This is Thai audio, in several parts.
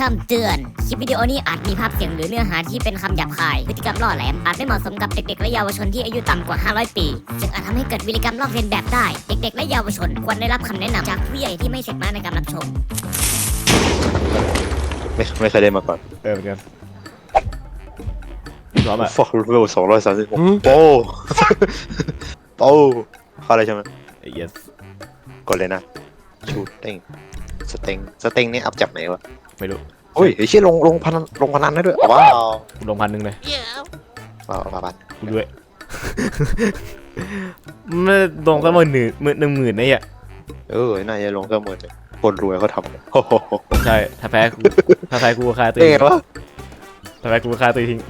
คำเตือน คลิปวิดีโอนี้อาจมีภาพเสียงหรือเนื้อหาที่เป็นคำหยาบคาย พฤติกรรมล่อแหลม อาจไม่เหมาะสมกับเด็กๆ และเยาวชนที่อายุต่ำกว่า 500 ปีซึ่งอาจทำให้เกิดวิริกรรมลอกเลียนแบบได้ เด็กๆ และเยาวชนควรได้รับคำแนะนำจากผู้ใหญ่ที่ไม่เสร็จมาในการรับชม ไม่ไม่เคยได้มาก่อน เออเหมือนกันพร้อมอะฟอกเวลสองร้อยสามสิบหกอืมโป้โป้เข้าอะไรใช่ไหม yes กดเลยนะ ชูเต็ง สเต็งสเต็งนี่อัพจากไหนวะไม่รู้โอ้ยไอ้เชี่ยลงลงพนันลงพนันได้ด้วยว้าวกูลงพันหนึ่งเลยว้าวว้าวว้าวกูด้วยไม่ลงสักหมื่นหนึ่งหมื่นหนึ่งหมื่นนะเหี้ยเออน่าจะลงก็หมื่นหนึ่งคนรวยเขาทำเนี่ยโอ้โหใช่ถ้าแพ้กูถ้าแพ้กูก็ฆ่าตัวเอ้เอยงวะถ้าแพ้กูก็ฆ่าตัวเองทิ้ง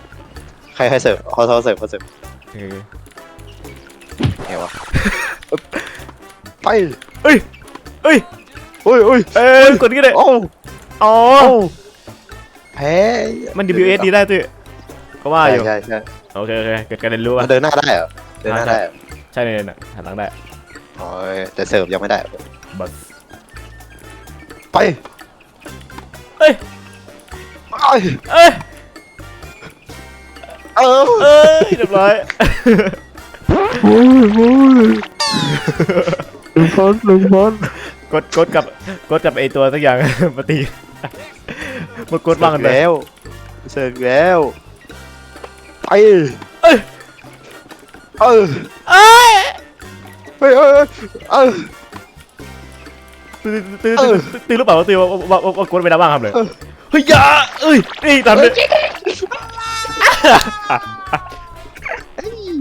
ใครใครเสิร์ฟเขาเขาเสิร์ฟเขาเสิร์ฟเออไงวะไปเอ้ยเอ้ยโอ้ยโอ้ยเอ้ยกดนี่ก็ได้โอ้อ๋อแพ้มัน WS ดีได้ตัวก็ว่าใช่อยู่ใช่ใช่โอเคโอเคเกิดการเรียนรู้มัอะนเดินหน้าได้เหรอเดินหน้าได้เหรอใช่เลยน่ะหันหลังได้อ๋อแต่เสิร์ฟยังไม่ได้ บัสไปเอ้ยไปเอ้ยเออเอ้ยเรียบร้อย โอ้ยโอ้ยหนึ่งพันหนึ่งพัน กดกดกับกดกับไอตัวสักอย่าง มาตีมากดบ้างกันเลยแล้วเสิร์ฟแล้วไปเอ้ยเออเอ้ยเฮ้ยเออเออตื่นตื่นตื่นตื่นหรือเปล่าตื่นว่าว่าว่าว่ากดไปแล้วบ้างครับเลยเฮ้ยอยาเอ้ยนี่ทำเลย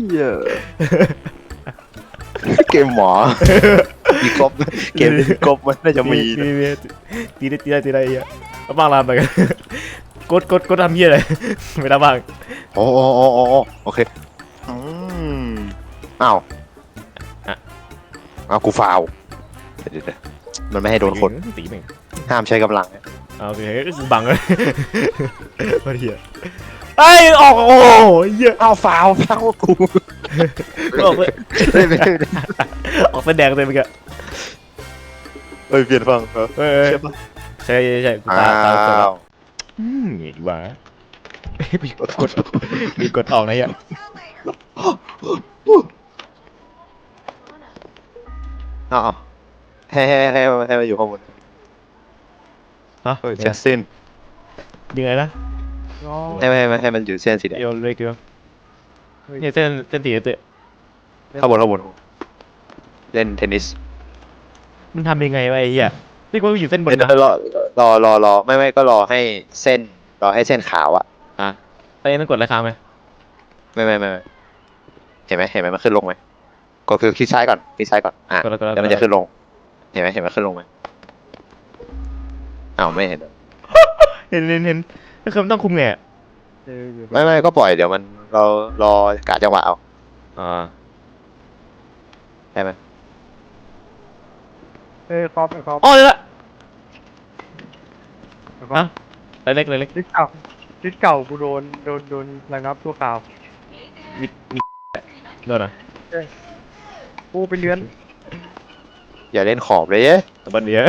เหี้ยเกมหมอ มีกบไหมเกมนี้มีกบมันน่าจะมีมีนะมีตีได้ตีได้ตีได้เหี้ยเอาบ้างลามไปกันกดกดกดทำเหี้ยอะไรไม่ได้บ้างโอ้โอ้โอ้โอ้โอ้โอเคอืมอ้าวอ้าวกูฟาวเดี๋ยวเดี๋ยวมันไม่ให้โดนคนตีแม่งห้ามใช้กำลังเอาโอเคกูบังเลยมาเหี้ยไอ้ยออกโอ้ยเหี้ยอ้าวฟาวฟาวกู ออกไปไม่ไม่ไม่ออกเป็นแดงเลยเมื่อกี้เอ้ยเปลี่ยนฟังเหรอเออใช่ปะใช่ใช่ใช่กูอ้ตาตาสดาวอืมไงวะมีกดกดมีกดออกนะเหี้ยอ้าวให้ให้ให้ให้มาอยู่ข้างบนฮะเฮ้ยเส้นสิ้นยังไงนะให้ให้ให้มันอยู่เส้นสีแดง เดี๋ยวเลยเดียว เนี่ยเส้นเส้นสีเตะข้างบนข้างบนเล่นเทนนิสมันทำยังไงวะไอ้เหี้ยนี่กูอยู่เส้นบนเดี๋ยวนะรอรอรอรอไม่ไม่ก็รอให้เส้น รอให้เส้นขาวอะอะไอ้นั่นกดอะไรค้างไหมไม่ไม่ไม่ไม่เห็นไหมเห็นไหมมันขึ้นลงไหมก็คือคลิกซ้ายก่อนคลิกซ้ายก่อนอะกดแล้วกดแล้วแล้วมันจะขึ้นลง เห็นไหมเห็นไหมขึ้นลงไหมอ้าวไม่เห็นเหรอเห็นเห็นเห็นก็คือมันต้องคุมไง อะไม่ไม่ก็ปล่อยเดี๋ยวมันเรารอกะจังหวะเอาอ่าใช่ไหมเอ้ยครอบไอ้ครอบอ๋อเลยละไอ้ครออะบเล็กเล็กเล็กดิสเก่าดิสเก่ากูโดนโดนโดนระงับตัวข่าวมีมีโดนอะกูไปเลื้อนอย่าเล่นขอบเลยเย้บันเดีย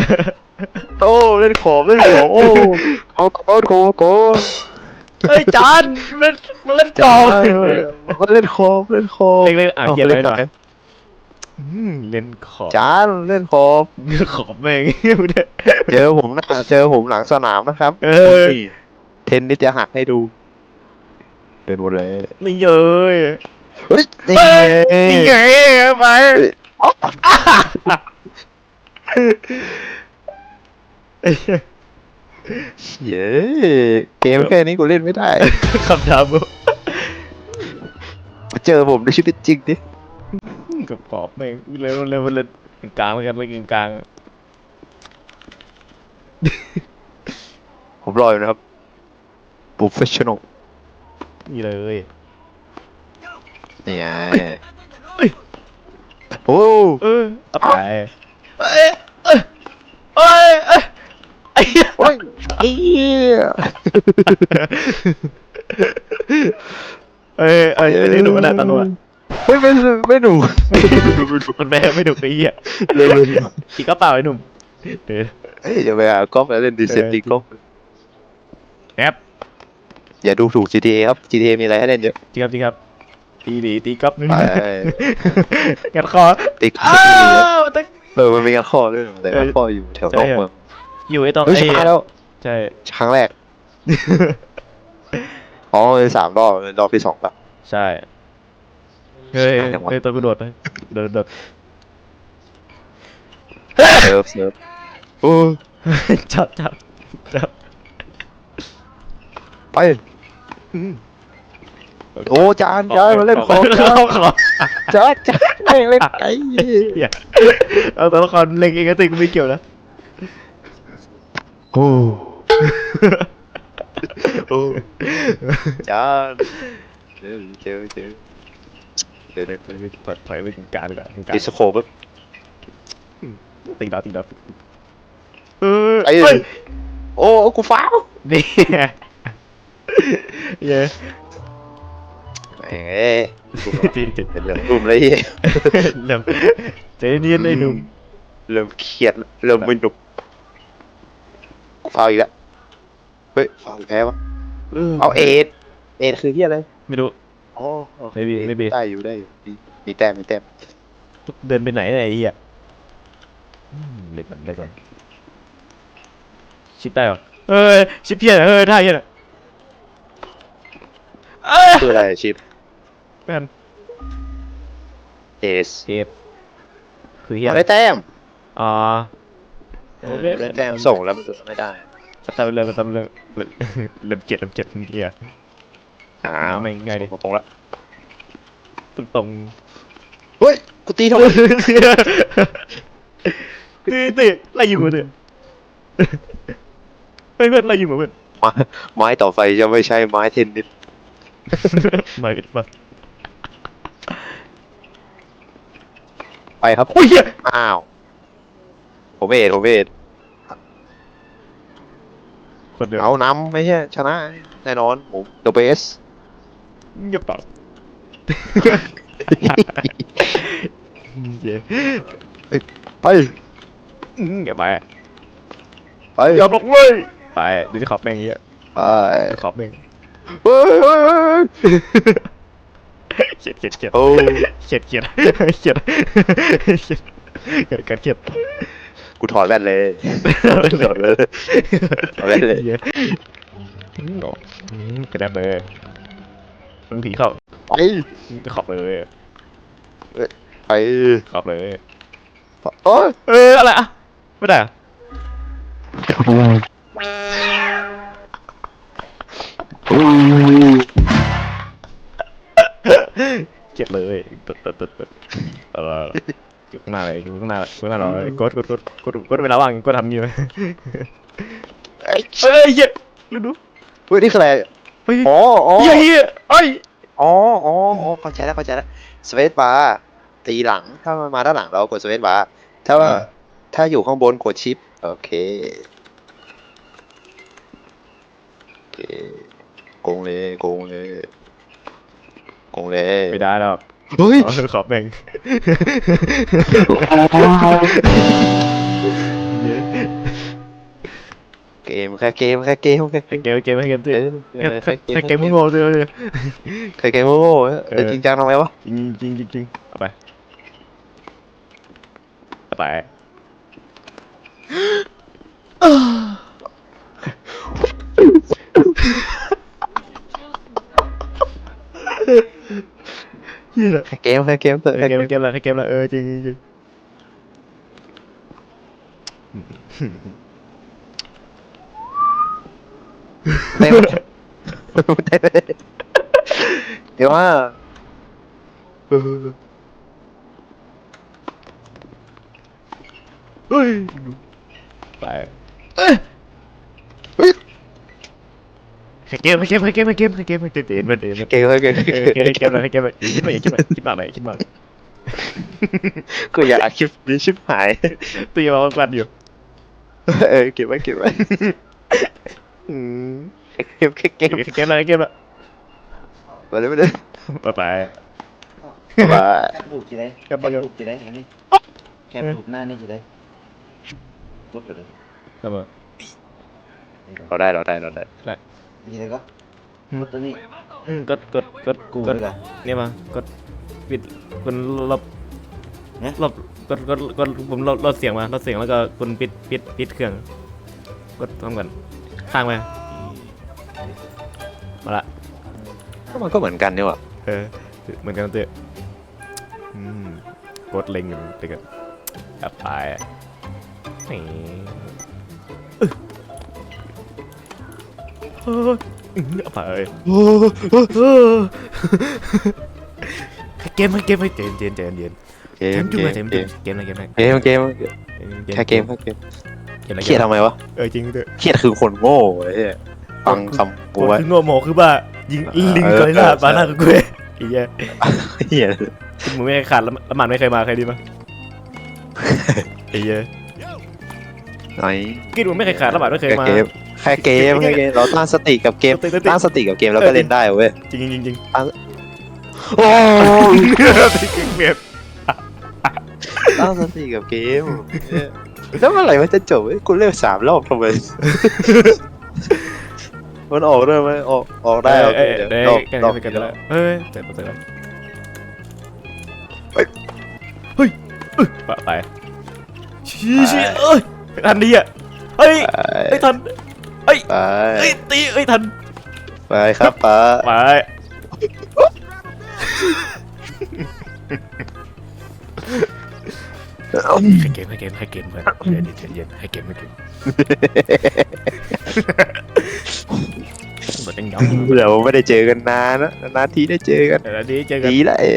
โอ้เล่นขอบเล่นขอบโอ้เอาโก้โก้โก้ เฮ้ยจานมันมันเล่นกจ้าองเล่นขอบเล่นขอบเล็กเล็กอะเขียนเล่ไว้นหหน่น่ออยยอืมเล่นขอบจานเล่นขอบขอบแม่งมึงเนี่ยเจอผมนะเจอผมหลังสนามนะครับ เออนี่เทนนิสจะหักให้ดู เป็นหมดเลยนี่เย้ยเฮ้ยนี่เฮ้ยไงนี่ไงไป เย้เกมแค่นี้กูเล่นไม่ได้ คำถามบุ๊เจอผมในชีวิตจริงดิกับขอบแม่งเล่นเล่นเล่นกลางเหมือนกันเล่นกลาง ผมรออยู่นะครับ professional นี่เลยนี่ไงเอ้ยโอ้เออเอาไปเอ้ยเอ้ยเอ้ยเอ้ยไอ้เหี้ยโอ้ยเอี้ยเอ้ยเอ้ยไม่ได้ดูมันนะตำรวจไม่ไม่ไม่หนูมันแม่ไม่ดูไอ้เหี้ยเลยเลยอีกกระเป๋าไอ้หนุ่มเดี๋ยวเฮ้ยเดี๋ยวไปหากอล์ฟแล้วเล่นดีเซนตีกอล์ฟแอบอย่าดูถูก GTA ครับ GTA มีอะไรให้เล่นเยอะจริงครับจริงครับตีหนีตีก๊อฟไปงัดคอติ๊กอ้าวแต่เออมันมีกันข้อด้วยแต่กันข้ออยู่แถวนอกเมือง อยู่ไอ้ตรงเฮ้ยไอ้ชนะแล้วใช่ ครั้งแรก อ๋อสามรอบรอบที่สองปะ ใช่ เฮ้ยจังหวะ เฮ้ยตัวกระโดดไปโดดโดด เซิร์ฟเซิร์ฟโอ้จับจับจับไปโอ้จานจานมาเล่นของจานเข้าขอจานจานแม่งเล่นไก่ เหี้ยเอาตัวละครเล็งเองก็ติกูไม่เกี่ยวนะ โอ้โอ้จานเจอเจอเจอเดี๋ยวเดี๋ยวถอยถอยไปถึงกลางดีกว่าถึงกลางดิสโคปุ๊บติงดาวติงดาวเออไอ้เอ้ยโอ้กูฟ้าวนี่ไงเย้แม่งเอ้ยจริงจริงเป็นเรื่องรุ่มเลยเหี้ยเริ่มใจเย็นๆไอ้หนุ่มเริ่มเครียดแล้วเริ่มไม่หนุกกู ฟาวอีกแล้ว เฮ้ยฟาวอีกแพ้วะเอาเอ็ดเอ็ดคือเฮียอะไร ไม่รู้ อ๋อไม่มีไม่มีได้อยู่ได้อยู่มีมีแต้มมีแต้มเดินไปไหนเนี่ยไอ้เหี้ยอืมเล็กก่อนเล็กก่อนชิดได้เหรอเอ้ยชิดเพี้ยนเฮ้ยท่าเหี้ยน่ะเอ้ยคืออะไรชิปแม่นเอสเทปคือเหี้ยได้แต้มอ๋อ ได้แต้มส่งแล้วมันไม่ได้ทำเรื่องทำเรื่องเริ่มเจ็ดเริ่มเจ็ดเหี้ยอ้าอ้าววไม่ง่ายดิส่งตรงละตรงตรงเฮ้ยกูตีทำไมตีตีไล่ยิงหัวเตือนเฮ้ยเพื่อนไล่ยิงหัวเพื่อนไม้ไม้ต่อไปจะไม่ใช่ไม้เทนนิสมากันมาไปครับโอ้ยเหี้ยอ้าว ผมเอ็ดผมเอ็ดคนเดียวเอานำไม่ใช่ชนะแน่นอนผมเดอะเบสเงียบปากเย้ไปอืมอย่าไปไปอย่าบอกเลยไปดูที่ขอบแม่งเงี้ยไปดูขอบแม่งเฮ้ยเฮ้ยเฮ้ยเขียดเขียดเขียดโอ้เขียดเขียดเขียดเขียดเกิดการเขียด กูถอดแว่นเลยถอดแว่นเลยถอดแว่นเลยเย้อืมอืมกระแดบเลยมึงผีเข้าไปขอบเลยไปขอบเลยโอ้ยเอออะไรอะไม่ได้อะเจ็ดเลยตึ๊ดตึ๊ดตึ๊ดตึ๊ดเออ อยู่ข้างหน้าเลยอยู่ข้างหน้าอยู่ข้างหน้าเรากดกดกดกดกดเวลาว่างกดทำอยู่เอ้ยเอ้ยเหี้ยดูดูเฮ้ยนี่คืออะไรเฮ้ยอ๋ออ๋อเหี้ยเหี้ยเอ้ยอ๋ออ๋ออ๋อเข้าใจแล้วเข้าใจแล้วสเวตบาร์ตีหลังถ้ามันมาด้านหลังเรากดสเวตบาร์ถ้าว่าถ้าอยู่ข้างบนกดชิปโอเคโอเคโกงเลยโกงเลยโกงเลยไม่ได้หรอก เฮ้ยอ๋อขอบแม่งเย้เกมแค่เกมแค่เกมแค่ให้เกมให้เกมให้เกมสิเออแค่แค่เกมมึงโง่เลยแค่เกมโง่ๆเออแต่จริงจังทำไมวะจริงจริงจริงจริงเอาไปเอาไปเฮี ยแค่เกมแค่เกมเถอะเกแค่มเกมเกมอะไรเกมอะไรเออจริงจริงจริงเต็มเดี๋ยวว่าเออเฮ้ยไป เฮ้ย แค่เกมแค่เกมแค่เกมแค่เกมแค่เกมแค่เกมเห็นมันเห็นมันเกมแค่เกมเออแค่เกมอะไรแค่เกมอะไรคิดมาคิดมาคิดมาไหนคิดมากูอยากอัดคลิปนี้ชิบหายตีมาวันๆอยู่เออเก็บไว้เก็บไว้อืมแค่เกมแค่เกมแค่เกมอะไรเกมอะมาเลยมาเลยไปไปมาแคบรูปจีได้ครับแคบรูปจีได้อันนี้แคบรูปหน้านี่จีได้ลบไปเลยครับผมเราได้เราได้เราได้ได้มี อะไรก็กดตัวนี้ อืมกดกดกดกูกดเลยกันเนี่ยมากดปิดคุณลบเนี่ยลบกดกดกดผมลดลดเสียงมาลดเสียงแล้วก็คุณปิดปิดปิดเครื่อง กดพร้อมกันข้างไปมาละก็มันก็เหมือนกันนี่หว่าเออเหมือนกันเตะอืมกดเล็งอยู่เด็กอะกลับไปนี่เออเฮ้ย เอาไปเอ้ยเออให้เกมเกมเจนเจนเจนเกมเกจุ๊บมเกมเกจุ๊มเกมอะไรเกมอะไรเกมเกมแค่เกมแค่เกมเครียดทำไมวะเออจริงเถอะเครียดคือคนโง่ไอ้เหี้ยฟังคำโกกูรธไว้โง่โมคือว่ายิงลิงออกอริลลาบานากกูเองไอ้เหี้ยเหี้ยมึงไม่เคยขาดล้วแล้วมันไม่เคยมาใครดีมั้ยไอ้เหี้ยไหนกินมึงไม่เคยขาดล้วมันไม่เคยมา แค่เกมแค่เกมเราตั้งสติกับเกมสติสติตั้งสติกับเกมแล้วก็เล่นได้เว้ยจริงจริงจริงจริงโอ้ยเปลี่ยนตั้งสติกับเกมแล้วเมื่อไหร่มันจะจบเว้ยกูเล่นสามรอบทำไมมันออกได้ไหมออกออกได้เอโออเคเออเดี๋ยวเอรออบกันรอบไปกันเดียวแล้วเฮ้ยเสร็จแล้วเสร็จแล้วเฮ้ยเฮ้ยเอ้ยไปไปชี้ชี้เอ้ยทันดีอะเฮ้ยเฮ้ยทันเฮ้ยไปเฮ้ยตีเฮ้ยทันไปครับป้าไปให้เกมให้เกมให้เกมเพื่อนเย็นเย็นเย็นให้เกมให้เกมบทยังยองเผื่อว่าไม่ได้เจอกันนานนะนานทีได้เจอกันเออดีเจอกันดีละไอ้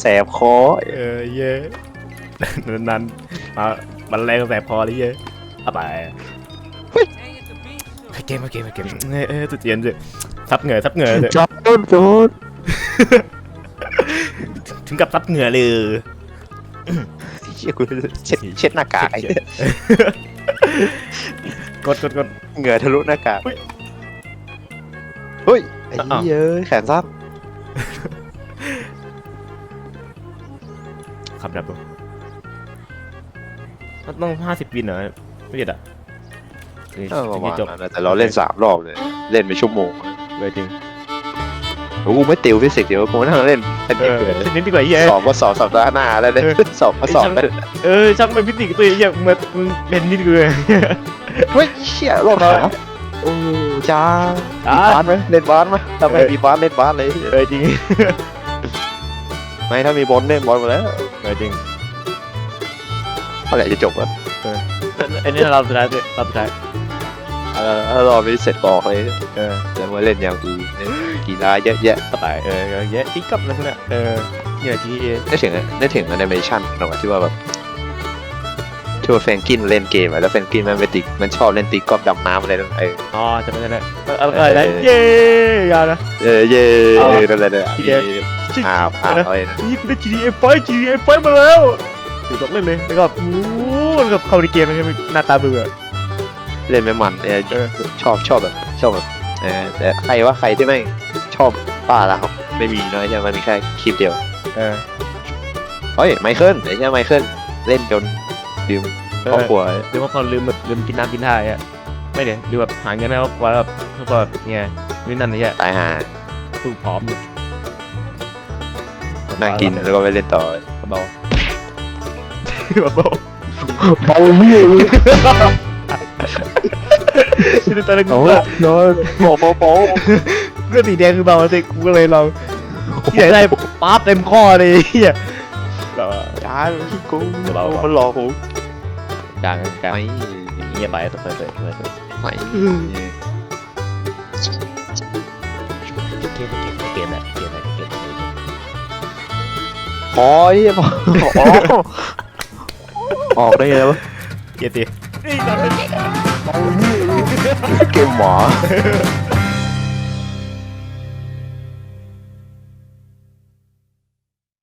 แสบคอเออเย่นั้นๆมามันแรงแสบคอเลยเย่เอาไปให้ เกมให้เกมให้เกมเออเออตุเจียนสิซับเหงื่อซับเหงื่อเลยจอดจอดถึงกับซับเหงื่อเลยเชี่ยกูเช็ดเช็ดหน้ากากไอ้กดกดกดเหงื่อทะลุหน้ากากเฮ้ยเฮ้ยไอ้อ้าวเหี้ยเอ้ยแขนสั้นขับดับดูมันต้องห้าสิบวินเหรอไม่ผิดอะ นี่เออประมาณจบนั้นนะแต่เราเล่นสามรอบเลย เล่นไปชั่วโมงเลยจริงโอ้กูไม่ติวฟิสิกส์เดี๋ยวกูนั่งเล่นเล่นเอเกิอนนิดดีกว่าเย่สอบก็สอบสัปดาห์หน้าแล้วเนี่ยเออ สอบก็สอบไปเออช่างเป็นพิจิกตัวเย่มึงมึงเป็นนิดกูเลยเฮ้ยเชี่ยรอบขาโอ้จ้าอะ บาสไหมเล่นบาสไหมถ้าไม่เออ มีบาสเล่นบาสเลยเออจริงไม่ถ้ามีบอลเล่นบอลมาแล้วเออจริงเมื่อไหร่จะจบวะไอ้นี่เราสุดท้ายสิเราสุดท้าย เออถ้ารอบนี้เสร็จบอกเลยเออจะมาเล่นอย่างอื่นเล่นกีฬาเยอะแยะสไตล์เออเยอะติ๊กกับอะไรพวกเนี้ยเออเนี่ย GTA ได้ถึงอะได้ถึงแอนิเมชันหรอวะที่ว่าแบบที่ว่าแฟรงกินเล่นเกมอะแล้วแฟรงกินมันไปติกมันชอบเล่นตีกอล์ฟดำน้ำอะไรนั่นเอออ๋อจำไม่ได้แล้วอะไรนะเย้ยานะเออเย่เอานั่นแหละเนี่ยทีเดียวอ้าวอ้าวอะไรนะนี่กูได้ GTA 5 GTA 5มาแล้วอยู่ตกเล่นเลยแล้วก็โอ้แล้วก็เข้าในเกมมันก็หน้าตาเบื่อ เล่นไม่มันเออเออชอบชอบแบบชอบแบบเออแต่ใครว่าใครที่ไม่ชอบป้าละครับ ไม่มีน้อยใช่ไหมมันมีแค่คลิปเดียว เออเฮ้ยไมเคิลไอ้ใช่ไมเคิลเล่นจนลืมครอบครัวลืมว่าพอลืมแบบลืมกินน้ำกินท่าอะไม่เดี๋ยวลืมแบบหาเงินให้ครอบครัวแบบครอบครัวแบบเนี่ยนี่นั่นนี่ตายหาสู้พร้อมนั่งกินแล้วก็ไปเล่นต่อเบาเบาเบาเหี้ย คือตอนนั้นกูโอ้ก็นอนโปโปโปก็สีแดงคือเบาสิกูก็เลยลองที่ไหนได้ปั๊บเต็มข้อเลยเฮียแบบว่าจ้าพี่กูเบาๆมันหลอกผมกลางกลางไม่เงียบไปตัวเตยเตยเตยไม่เกมเกมเกมแหละเกมแหละเกมพอไอ้เหี้ยพอออกออกได้ไงวะเกมตีนี่ตอนนี้ เกมหมอเ